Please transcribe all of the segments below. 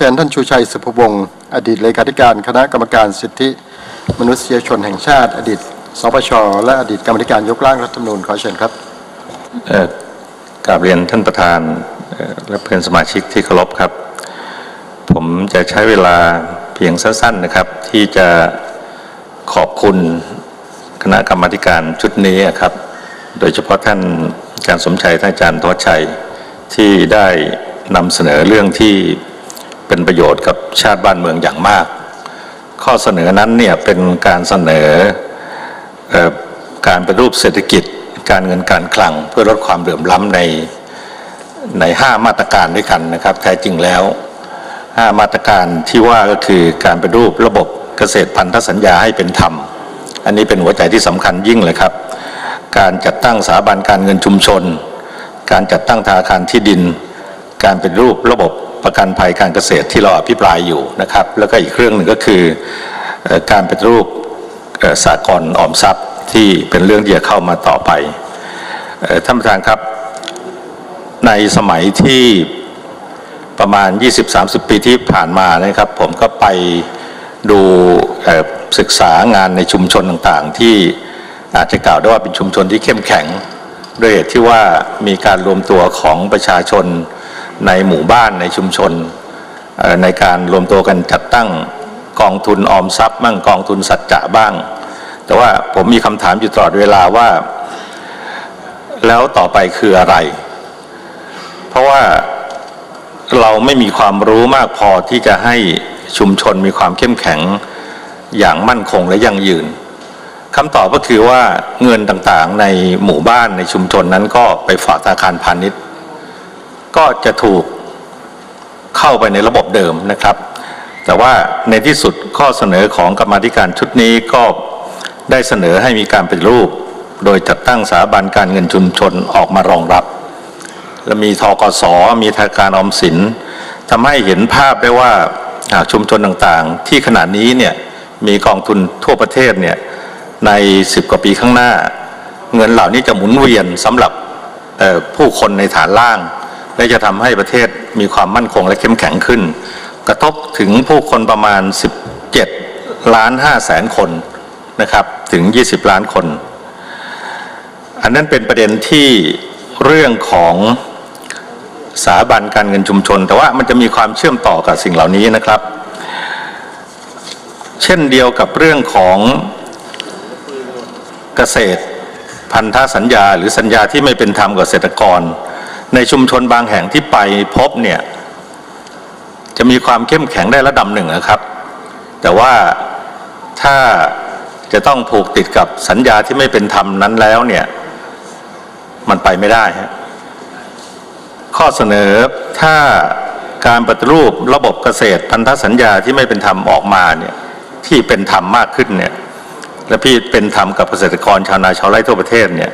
เชิญท่านชูชัยสุภวงศ์อดีตเลขาธิการคณะกรรมการสิทธิ มนุษยชนแห่งชาติ อดีตสปชและอดีตกรรมธิการยกร่างรัฐธรรมนูญขอเชิญครับกราบเรียนท่านประธานและเพื่อนสมาชิกที่เคารพครับ ผมจะใช้เวลาเพียงสั้นๆนะครับ ที่จะขอบคุณคณะกรรมการชุดนี้ครับ โดยเฉพาะท่านอาจารย์สมชัยท่านอาจารย์ทวัชชัยที่ได้นำเสนอเรื่องที่ เป็นประโยชน์กับชาติบ้านเมืองอย่างมาก ข้อเสนอนั้นเนี่ยเป็นการเสนออการปฏิรูปเศรษฐกิจ การเงินการคลัง เพื่อลดความเหลื่อมล้ำในใน 5 มาตรการด้วยกันนะครับแท้จริงแล้ว 5 มาตรการที่ว่าก็คือการปฏิรูประบบเกษตรพันธสัญญาให้เป็นธรรม อันนี้เป็นหัวใจที่สำคัญยิ่งเลยครับ การจัดตั้งสถาบันการเงินชุมชน การจัดตั้งธนาคารที่ดิน การเป็นรูประบบ ประกันภัยการเกษตรที่เราอภิปรายอยู่นะครับ แล้วก็อีกเรื่องหนึ่งก็คือการเป็นรูปสากลออมทรัพย์ที่เป็นเรื่องที่จะเข้ามาต่อไปท่านประธานครับในสมัยที่ประมาณ 20-30 ปีที่ผ่านมานะครับ ผมก็ไปดูศึกษางานในชุมชนต่างๆ ที่อาจจะกล่าวได้ว่าเป็นชุมชนที่เข้มแข็ง ด้วยเหตุที่ว่ามีการรวมตัวของประชาชน ในหมู่บ้านในชุมชน ในการรวมตัวกันจัดตั้งกองทุนออมทรัพย์บ้างกองทุนสัจจะบ้าง แต่ว่าผมมีคำถามอยู่ตลอดเวลาว่า แล้วต่อไปคืออะไร เพราะว่าเราไม่มีความรู้มากพอที่จะให้ชุมชนมีความเข้มแข็งอย่างมั่นคงและยั่งยืนคำตอบก็คือว่าเงินต่างๆในหมู่บ้านในชุมชนนั้นก็ไปฝากธนาคารพาณิชย์ ก็จะถูกเข้าไปในระบบเดิมนะครับ แต่ว่าในที่สุดข้อเสนอของกรรมธิการชุดนี้ก็ได้เสนอให้มีการปฏิรูป โดยจัดตั้งสถาบันการเงินชุมชนออกมารองรับ และมีทกสมีธนาคารออมสินทำให้เห็นภาพได้ว่าอ่าชุมชนต่างๆ ที่ขณะนี้เนี่ยมีกองทุนทั่วประเทศเนี่ยใน 10 กว่าปีข้างหน้า เงินเหล่านี้จะหมุนเวียนสำหรับผู้คนในฐานล่าง และจะทำให้ประเทศมีความมั่นคงและเข้มแข็งขึ้น กระทบถึงผู้คนประมาณ 17 ล้าน5แสนคนนะครับถึง 20 ล้านคน อันนั้นเป็นประเด็นที่เรื่องของสถาบันการเงินชุมชน แต่ว่ามันจะมีความเชื่อมต่อกับสิ่งเหล่านี้นะครับ เช่นเดียวกับเรื่องของเกษตรพันธสัญญา หรือสัญญาที่ไม่เป็นธรรมกับเกษตรกร ในชุมชนบางแห่งที่ไปพบเนี่ยจะมีความเข้มแข็งได้ระดับหนึ่งนะครับ แต่ว่าถ้าจะต้องผูกติดกับสัญญาที่ไม่เป็นธรรมนั้นแล้วเนี่ยมันไปไม่ได้ฮะข้อเสนอถ้าการปฏิรูประบบเกษตรพันธสัญญาที่ไม่เป็นธรรมออกมาเนี่ยที่เป็นธรรมมากขึ้นเนี่ยและพี่เป็นธรรมกับเกษตรกรชาวนาชาวไร่ทั่วประเทศเนี่ย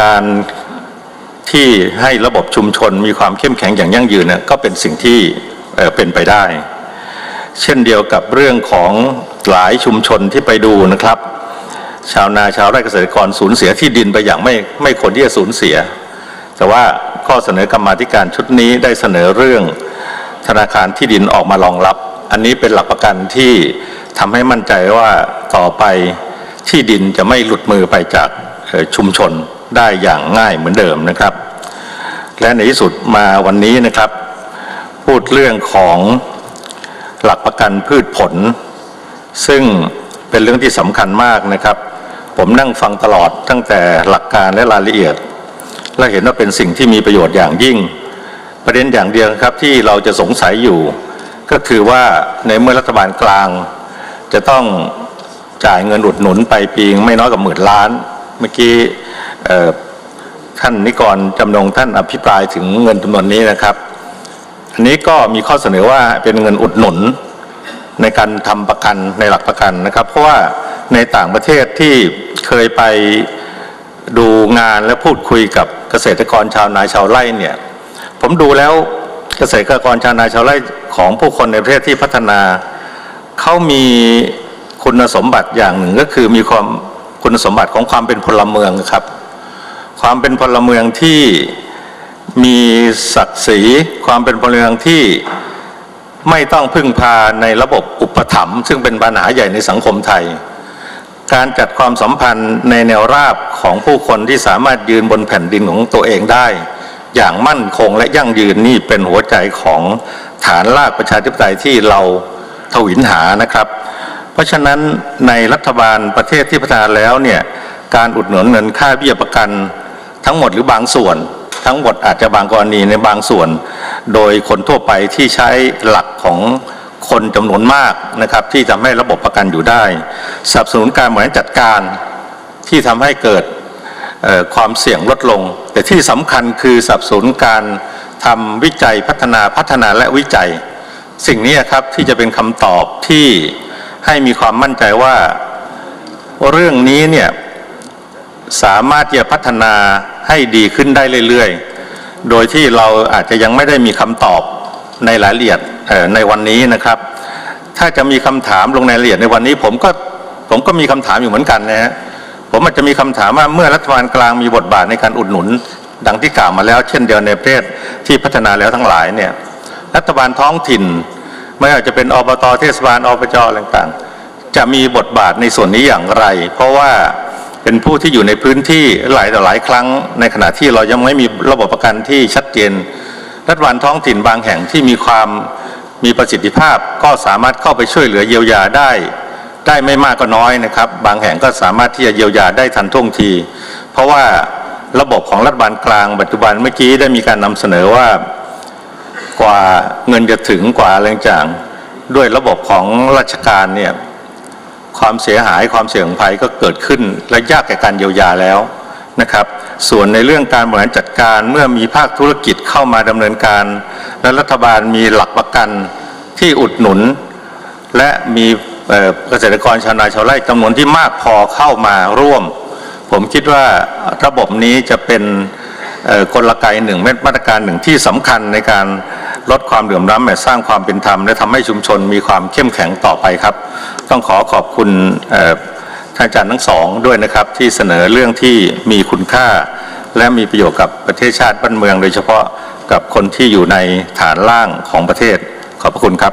การ ที่ให้ระบบชุมชนมีความเข้มแข็งอย่างยั่งยืนเนี่ยก็เป็นสิ่งที่เป็นไปได้ เช่นเดียวกับเรื่องของหลายชุมชนที่ไปดูนะครับ ชาวนาชาวไร่เกษตรกรสูญเสียที่ดินไปอย่างไม่ไม่ควรที่จะสูญเสีย แต่ว่าข้อเสนอกรรมาธิการชุดนี้ได้เสนอเรื่องธนาคารที่ดินออกมารองรับ อันนี้เป็นหลักประกันที่ทำให้มั่นใจว่าต่อไปที่ดินจะไม่หลุดมือไปจากชุมชน ได้อย่างง่ายเหมือนเดิมนะครับ และในที่สุดมาวันนี้นะครับ พูดเรื่องของหลักประกันพืชผล ซึ่งเป็นเรื่องที่สำคัญมากนะครับ ผมนั่งฟังตลอดตั้งแต่หลักการและรายละเอียด และเห็นว่าเป็นสิ่งที่มีประโยชน์อย่างยิ่ง ประเด็นอย่างเดียวครับที่เราจะสงสัยอยู่ ก็คือว่าในเมื่อรัฐบาลกลาง จะต้องจ่ายเงินอุดหนุนไปปีงไม่น้อยกว่าหมื่นล้าน เมื่อกี้ ท่านนิกรจำนงท่านอภิปรายถึงเงินจำนวนนี้นะครับ อันนี้ก็มีข้อเสนอว่าเป็นเงินอุดหนุนในการทำประกันในหลักประกันนะครับ เพราะว่าในต่างประเทศที่เคยไปดูงานและพูดคุยกับเกษตรกรชาวนาชาวไร่เนี่ยผมดูแล้วเกษตรกรชาวนาชาวไร่ของผู้คนในประเทศที่พัฒนาเขามีคุณสมบัติอย่างหนึ่งก็คือมีความคุณสมบัติของความเป็นพลเมืองครับ ความเป็นพลเมืองที่มีศักดิ์ศรี ความเป็นพลเมืองที่ไม่ต้องพึ่งพาในระบบอุปถัมภ์ซึ่งเป็นปัญหาใหญ่ในสังคมไทย การจัดความสัมพันธ์ในแนวราบของผู้คนที่สามารถยืนบนแผ่นดินของตัวเองได้ อย่างมั่นคงและยั่งยืนนี่เป็นหัวใจของฐานรากประชาธิปไตยที่เราทวินหานะครับ เพราะฉะนั้นในรัฐบาลประเทศที่พัฒนาแล้วเนี่ยการอุดหนุนเงินค่าเบี้ยประกัน ทั้งหมดหรือบางส่วน ทั้งหมดอาจจะบางกรณีในบางส่วน โดยคนทั่วไปที่ใช้หลักของคนจำนวนมากนะครับที่ทำให้ระบบประกันอยู่ได้สนับสนุนการบริหารจัดการที่ทำให้เกิดความเสี่ยงลดลง แต่ที่สำคัญคือสนับสนุนการทำวิจัยพัฒนาพัฒนาและวิจัย สิ่งนี้ครับที่จะเป็นคำตอบที่ให้มีความมั่นใจว่าเรื่องนี้เนี่ยสามารถที่จะพัฒนา ให้ดีขึ้นได้เรื่อยๆ โดยที่เราอาจจะยังไม่ได้มีคำตอบในรายละเอียดในวันนี้นะครับ ถ้าจะมีคำถามลงในรายละเอียดในวันนี้ผมก็ผมก็มีคำถามอยู่เหมือนกันนะฮะผมอาจจะมีคำถามว่าเมื่อรัฐบาลกลางมีบทบาทในการอุดหนุน ดังที่กล่าวมาแล้ว เช่นเดียวในประเทศที่พัฒนาแล้วทั้งหลายเนี่ยรัฐบาลท้องถิ่น ไม่ว่าจะเป็นอบตเทศบาลอบจอะไรต่างๆจะมีบทบาทในส่วนนี้อย่างไร เพราะว่า เป็นผู้ที่อยู่ในพื้นที่หลายต่อหลายครั้ง ในขณะที่เรายังไม่มีระบบประกันที่ชัดเจน รัฐบาลท้องถิ่นบางแห่งที่มีความมีประสิทธิภาพก็สามารถเข้าไปช่วยเหลือเยียวยาได้ ได้ไม่มากก็น้อยนะครับ บางแห่งก็สามารถที่จะเยียวยาได้ทันท่วงที เพราะว่าระบบของรัฐบาลกลางปัจจุบันเมื่อกี้ได้มีการนำเสนอว่ากว่าเงินจะถึงกว่าอะไรต่างด้วยระบบของราชการเนี่ย ความเสียหายความเสี่ยงภัยก็เกิดขึ้นและยากแก่การเยียวยาแล้วนะครับ ส่วนในเรื่องการบริหารจัดการเมื่อมีภาคธุรกิจเข้ามาดำเนินการ และรัฐบาลมีหลักประกันที่อุดหนุน และมีเกษตรกรชาวนาชาวไร่จำนวนที่มากพอเข้ามาร่วม ผมคิดว่าระบบนี้จะเป็นกลไกหนึ่งมาตรการหนึ่งที่สำคัญในการลดความเหลื่อมล้ำและสร้างความเป็นธรรมและทำให้ชุมชนมีความเข้มแข็งต่อไปครับ ต้องขอขอบคุณท่านอาจารย์ทั้งสองด้วยนะครับที่เสนอเรื่องที่มีคุณค่า และมีประโยชน์กับประเทศชาติบ้านเมือง โดยเฉพาะกับคนที่อยู่ในฐานล่างของประเทศขอบพระคุณครับ